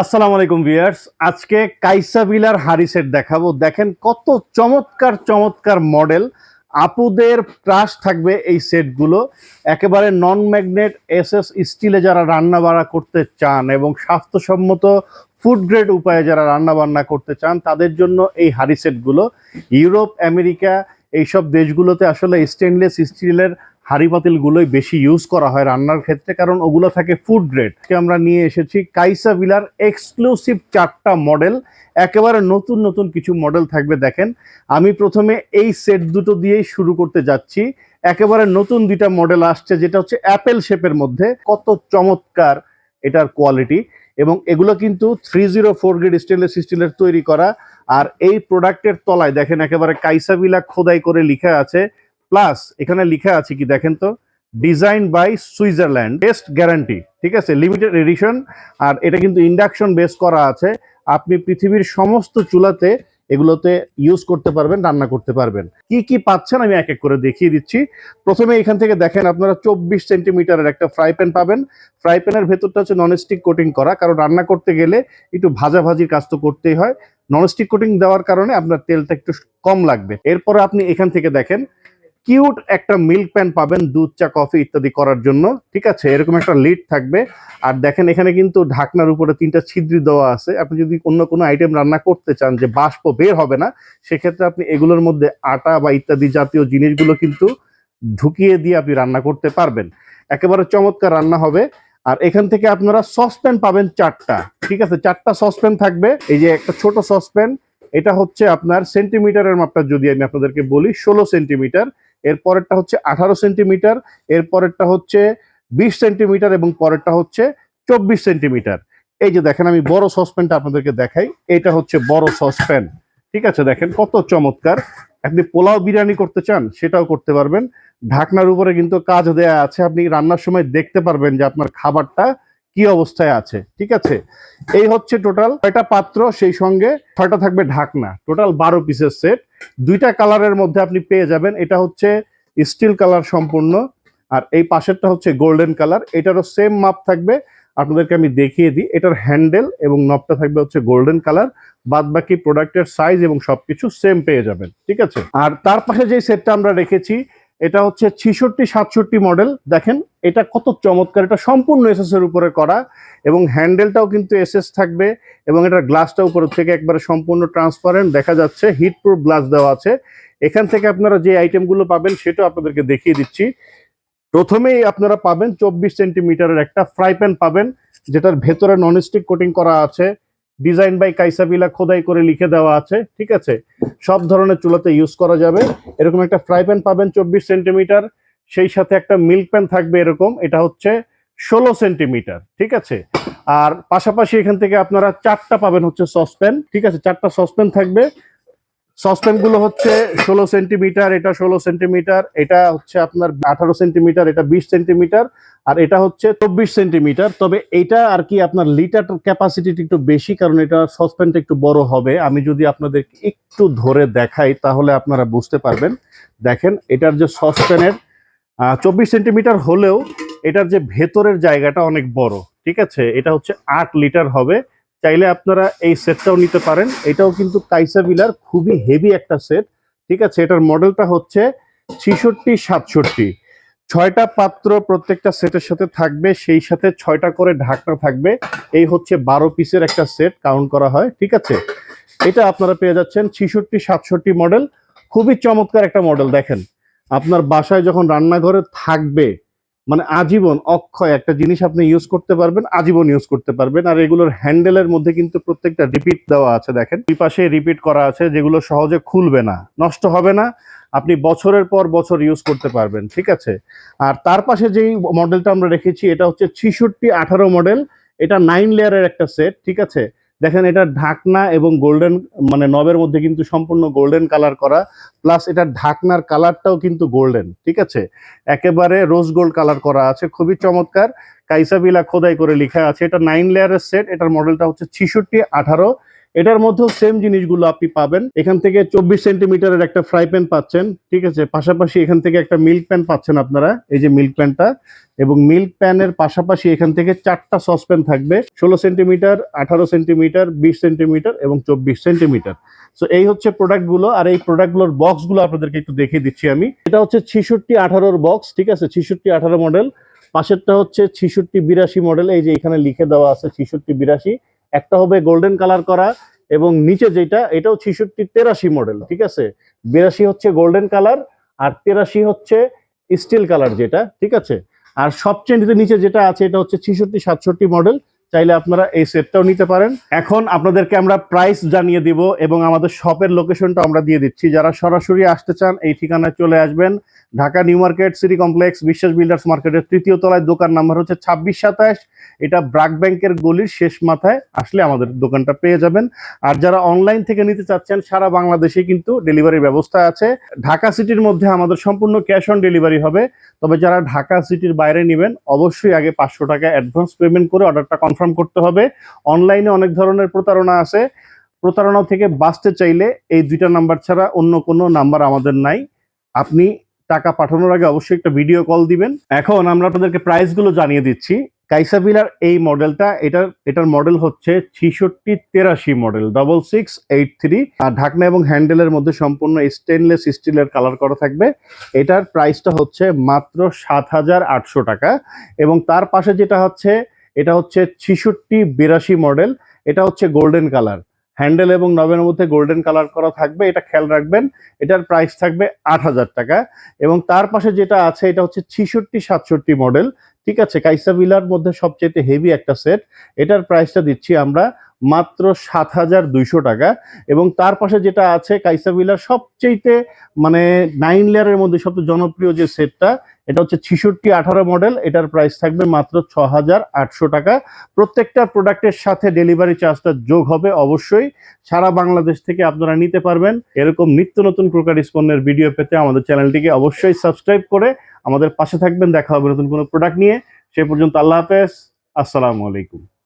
আসসালামু আলাইকুম ভিউয়ার্স। আজকে কাইসা বিলার হারি সেট দেখাবো। দেখেন কত চমৎকার চমৎকার মডেল। আপুদের ক্রাশ থাকবে এই সেটগুলো। একেবারে নন ম্যাগনেট এস এস স্টিলে যারা রান্না বাড়া করতে চান এবং স্বাস্থ্যসম্মত ফুড গ্রেড উপায়ে যারা রান্না বান্না করতে চান, তাদের জন্য এই হারি সেটগুলো। ইউরোপ, আমেরিকা, এইসব দেশগুলোতে আসলে স্টেনলেস স্টিলের হাঁড়ি পাতিলগুলোই বেশি ইউজ করা হয় রান্নার ক্ষেত্রে, কারণ ওগুলো থাকে ফুড গ্রেড আমরা নিয়ে এসেছি কাইসা বিলার এক্সক্লুসিভ চারটা মডেল একেবারে নতুন নতুন কিছু মডেল থাকবে, দেখেন। আমি প্রথমে এই সেট দুটো দিয়েই শুরু করতে যাচ্ছি। একেবারে নতুন দুইটা মডেল আসছে, যেটা হচ্ছে অ্যাপেল শেপের মধ্যে। কত চমৎকার এটার কোয়ালিটি এবং এগুলো কিন্তু three zero four grade stainless স্টিলের তৈরি করা। আর এই প্রোডাক্টের তলায়, দেখেন একেবারে কাইসাবিলা খোদাই করে লিখা আছে। প্লাস এখানে লিখা আছে কি দেখেন তো design by Switzerland best guarantee ঠিক আছে? লিমিটেড এডিশন আর এটা কিন্তু ইন্ডাকশন বেস করা আছে। আপনি পৃথিবীর সমস্ত চুলাতে এগুলোতে ইউজ করতে পারবেন, রান্না করতে পারবেন। কি কি পাচ্ছেন আমি এক এক করে দেখিয়ে দিচ্ছি। প্রথমে এখান থেকে দেখেন আপনারা চব্বিশ সেন্টিমিটারের একটা ফ্রাই প্যান পাবেন। ফ্রাই প্যানের ভেতরটা হচ্ছে ননস্টিক কোটিং করা, কারণ রান্না করতে গেলে একটু ভাজাভাজির কাজ তো করতেই হয়। ননস্টিক কোটিং দেওয়ার কারণে আপনার তেলটা একটু কম লাগবে। এরপরে আপনি এখান থেকে দেখেন কিউট একটা মিল্ক প্যান পাবেন, দুধ, চা, কফি ইত্যাদি করার জন্য, ঠিক আছে? এরকম একটা লিড থাকবে। আর দেখেন, এখানে কিন্তু ঢাকনার উপরে তিনটা ছিদ্রি দেওয়া আছে। আপনি যদি অন্য কোনো আইটেম রান্না করতে চান যে বাষ্প বের হবে না, সেক্ষেত্রে আপনি এগুলোর মধ্যে আটা বা ইত্যাদি জাতীয় জিনিসগুলো কিন্তু ঢুকিয়ে দিয়ে আপনি রান্না করতে পারবেন। একেবারে চমৎকার রান্না হবে। আর এখান থেকে আপনারা সসপ্যান পাবেন চারটা, ঠিক আছে? চারটা সসপ্যান থাকবে। এই যে একটা ছোট সসপ্যান, এটা হচ্ছে আপনার সেন্টিমিটারের মাপটা যদি আমি আপনাদেরকে বলি, ষোলো সেন্টিমিটার এর পরেরটা হচ্ছে আঠারো সেন্টিমিটার এর পরেরটা হচ্ছে বিশ সেন্টিমিটার এবং পরেরটা হচ্ছে চব্বিশ সেন্টিমিটার। এই যে দেখেন, আমি বড় সসপ্যানটা আপনাদেরকে দেখাই। এটা হচ্ছে বড় সসপ্যান। ঠিক আছে, দেখেন কত চমৎকার। আপনি পোলাও বিরিয়ানি করতে চান, সেটাও করতে পারবেন। ঢাকনার উপরে কিন্তু কাজ দেয়া আছে। আপনি রান্নার সময় দেখতে পারবেন যে আপনার খাবারটা কি অবস্থায় আছে। ঠিক আছে? এই হচ্ছে টোটাল ছয়টা পাত্র, সেই সঙ্গে ছয়টা থাকবে ঢাকনা। টোটাল বারো পিসের সেট। দুইটা কালারের মধ্যে আপনি পেয়ে যাবেন। এটা হচ্ছে স্টিল কালার সম্পূর্ণ, আর এই পাশেরটা হচ্ছে গোল্ডেন কালার। এটারও সেম মাপ থাকবে। আপনাদেরকে আমি দেখিয়ে দিই। এটার হ্যান্ডেল এবং নবটা থাকবে হচ্ছে গোল্ডেন কালার। বাদ বাকি প্রোডাক্টের সাইজ এবং সবকিছু সেম পেয়ে যাবেন। ঠিক আছে? আর তার পাশে যে সেটটা আমরা রেখেছি এটা হচ্ছে ছিষট্টি, সাতষট্টি মডেল দেখেন, এটা কত চমৎকার। এটা সম্পূর্ণ এসএস এর উপরে করা এবং হ্যান্ডেলটাও কিন্তু এসএস থাকবে এবং এটার গ্লাসটা উপরে থেকে একবারে সম্পূর্ণ ট্রান্সপারেন্ট দেখা যাচ্ছে হিট প্রুফ গ্লাস দেওয়া আছে। এখান থেকে আপনারা যে আইটেমগুলো পাবেন, সেটাও আপনাদেরকে দেখিয়ে দিচ্ছি। প্রথমেই আপনারা পাবেন চব্বিশ সেন্টিমিটারের একটা ফ্রাই প্যান পাবেন, যেটার ভেতরে ননস্টিক কোটিং করা আছে। ডিজাইন বাই কাইসাবিলা খোদাই করে লিখে দেওয়া আছে, ঠিক আছে? সব ধরনের চুলাতে ইউজ করা যাবে। এরকম একটা ফ্রাই প্যান পাবেন চব্বিশ সেন্টিমিটার সেই সাথে একটা মিল্ক প্যান থাকবে এরকম, এটা হচ্ছে ষোলো সেন্টিমিটার ঠিক আছে? আর পাশাপাশি এখান থেকে আপনারা চারটা পাবেন হচ্ছে সসপ্যান ঠিক আছে? চারটা সসপ্যান থাকবে। সসপ্যানগুলো হচ্ছে ষোলো সেন্টিমিটার, এটা ষোলো সেন্টিমিটার, এটা হচ্ছে আপনার আঠারো সেন্টিমিটার, এটা বিশ সেন্টিমিটার, আর এটা হচ্ছে চব্বিশ সেন্টিমিটার। তবে এটা আর কি আপনার লিটার ক্যাপাসিটিটা একটু বেশি, কারণ এটা সসপ্যানটা একটু বড় হবে। আমি যদি আপনাদের একটু ধরে দেখাই, তাহলে আপনারা বুঝতে পারবেন। দেখেন, এটার যে সসপ্যানের চব্বিশ সেন্টিমিটার হলেও এটার যে ভেতরের জায়গাটা অনেক বড়, ঠিক আছে? এটা হচ্ছে আট লিটার হবে। চাইলে আপনারা এই সেটটাও নিতে পারেন। এটাও কিন্তু কাইসা বিলার খুবই হেভি একটা সেট ঠিক আছে? এটার মডেলটা হচ্ছে ছিষট্টি, সাতষট্টি। ছয়টা পাত্র প্রত্যেকটা সেটের সাথে থাকবে, সেই সাথে ছয়টা করে ঢাকনা থাকবে। এই হচ্ছে বারো পিসের একটা সেট কাউন্ট করা হয়, ঠিক আছে? এটা আপনারা পেয়ে যাচ্ছেন ছিষট্টি, সাতষট্টি মডেল খুবই চমৎকার একটা মডেল দেখেন। আপনার বাসায় যখন রান্নাঘরে থাকবে মানে আজীবন অক্ষয় একটা জিনিস আপনি ইউজ করতে পারবেন, আজীবন ইউজ করতে পারবেন। আর এগুলোর হ্যান্ডেলের মধ্যে কিন্তু প্রত্যেকটা রিপিট দেওয়া আছে, দেখেন। দুই পাশে রিপিট করা আছে, যেগুলো সহজে খুলবে না, নষ্ট হবে না। আপনি বছরের পর বছর ইউজ করতে পারবেন, ঠিক আছে? আর তার পাশে যেই মডেলটা আমরা রেখেছি, এটা হচ্ছে ছিষট্টি আঠারো মডেল এটা নাইন লেয়ারের একটা সেট ঠিক আছে? দেখেন এটা ঢাকনা এবং গোল্ডেন মানে নবের মধ্যে কিন্তু সম্পূর্ণ গোল্ডেন কালার করা প্লাস এটা ঢাকনার কালারটাও কিন্তু গোল্ডেন ঠিক আছে? একেবারে রোজ গোল্ড কালার করা আছে, খুবই চমৎকার। কাইসাবিলা খোদাই করে লেখা আছে, এটা নাইন লেয়ারের সেট এটার মডেলটা হচ্ছে ছিষট্টি আঠারো। এটার মধ্যেও সেম জিনিসগুলো আপনি পাবেন। এখান থেকে চব্বিশ সেন্টিমিটারের একটা ফ্রাই প্যান পাচ্ছেন, ঠিক আছে? পাশাপাশি এখান থেকে একটা মিল্ক প্যান পাচ্ছেন আপনারা, এই যে মিল্ক প্যানটা এবং মিল্ক প্যানের পাশাপাশি এখান থেকে চারটা সসপ্যান থাকবে, ষোলো সেন্টিমিটার, আঠারো সেন্টিমিটার, বিশ সেন্টিমিটার এবং চব্বিশ সেন্টিমিটার। সো এই হচ্ছে প্রোডাক্টগুলো আর এই প্রোডাক্টগুলোর বক্সগুলো আপনাদেরকে একটু দেখিয়ে দিচ্ছি আমি। এটা হচ্ছে ছিষট্টি আঠারোর বক্স ঠিক আছে? ছিষট্টি আঠারো মডেল পাশেরটা হচ্ছে ছিষট্টি বিরাশি মডেল এই যে এখানে লিখে দেওয়া আছে ছিষট্টি বিরাশি। একটা হবে গোল্ডেন কালার করা এবং নিচে যেটা, এটাও ছিষট্টি, তেরাশি মডেল ঠিক আছে? বিরাশি হচ্ছে গোল্ডেন কালার আর তেরাশি হচ্ছে স্টিল কালার যেটা, ঠিক আছে? আর সবচেয়ে নিচে যেটা আছে, এটা হচ্ছে ছিষট্টি, সাতষট্টি মডেল চাইলে আপনারা এই সেটটাও নিতে পারেন। এখন আপনাদেরকে আমরা প্রাইস জানিয়ে দিব এবং আমাদের শপের লোকেশনটা আমরা দিয়ে দিচ্ছি। যারা সরাসরি আসতে চান, এই ঠিকানায় চলে আসবেন। Dhaka new market, city complex, Biswas builders মার্কেটের তৃতীয় তলায় দোকান নাম্বার হচ্ছে ছাব্বিশ সাতাশ। এটা ব্রাক ব্যাংকের গলির শেষ মাথায় আসলে আমাদের দোকানটা পেয়ে যাবেন। আর যারা অনলাইন থেকে নিতে চাচ্ছেন, সারা বাংলাদেশে কিন্তু ডেলিভারির ব্যবস্থা আছে। ঢাকা সিটির মধ্যে আমাদের সম্পূর্ণ ক্যাশ অন ডেলিভারি হবে। তবে যারা ঢাকা সিটির বাইরে নেবেন, অবশ্যই আগে পাঁচশো টাকা অ্যাডভান্স পেমেন্ট করে অর্ডারটা কনফার্ম করতে হবে। অনলাইনে অনেক ধরনের প্রতারণা আছে। প্রতারণা থেকে বাঁচতে চাইলে এই দুইটা নাম্বার ছাড়া অন্য কোনো নাম্বার আমাদের নাই। আপনি টাকা পাঠানোর আগে অবশ্যই একটা ভিডিও কল দিবেন। এখন আমরা আপনাদেরকে প্রাইসগুলো জানিয়ে দিচ্ছি। কাইসাবিলার এই মডেলটা এটার এটার মডেল হচ্ছে ছিষট্টি তেরাশি model double six eight three আর ঢাকনা এবং হ্যান্ডেলের মধ্যে সম্পূর্ণ স্টেনলেস স্টিলের কালার করা থাকবে। এটার প্রাইসটা হচ্ছে মাত্র সাত হাজার আটশো টাকা। এবং তার পাশে যেটা হচ্ছে এটা হচ্ছে ছিষট্টি বিরাশি মডেল, এটা হচ্ছে গোল্ডেন কালার হ্যান্ডেল এবং নবের মধ্যে গোল্ডেন কালার করা থাকবে, এটা খেয়াল রাখবেন, এটার প্রাইস থাকবে আট হাজার টাকা। এবং তার পাশে যেটা আছে, এটা হচ্ছে ছিষট্টি সাতষট্টি মডেল, ঠিক আছে? কাইসা বিলার মধ্যে সবচেয়ে হেভি একটা সেট এটার প্রাইসটা দিচ্ছি আমরা মাত্র সাত হাজার দুইশো টাকা। এবং তার পাশে যেটা আছে কাইসা বিলার সবচেয়ে মানে নাইন লেয়ারের মধ্যে সবচেয়ে জনপ্রিয় যে সেটটা এটা হচ্ছে ছিষট্টি, আঠারো মডেল। এটার প্রাইস থাকবে মাত্র ছ হাজার আটশো টাকা। প্রত্যেকটা প্রোডাক্টের সাথে ডেলিভারি চার্জটা যোগ হবে অবশ্যই। সারা বাংলাদেশ থেকে আপনারা নিতে পারবেন। এরকম নিত্য নতুন প্রকার পণ্যের ভিডিও পেতে আমাদের চ্যানেলটিকে অবশ্যই সাবস্ক্রাইব করে আমাদের পাশে থাকবেন। দেখা হবে নতুন কোনো প্রোডাক্ট নিয়ে। সে পর্যন্ত আল্লাহ হাফেজ। আসসালামু আলাইকুম।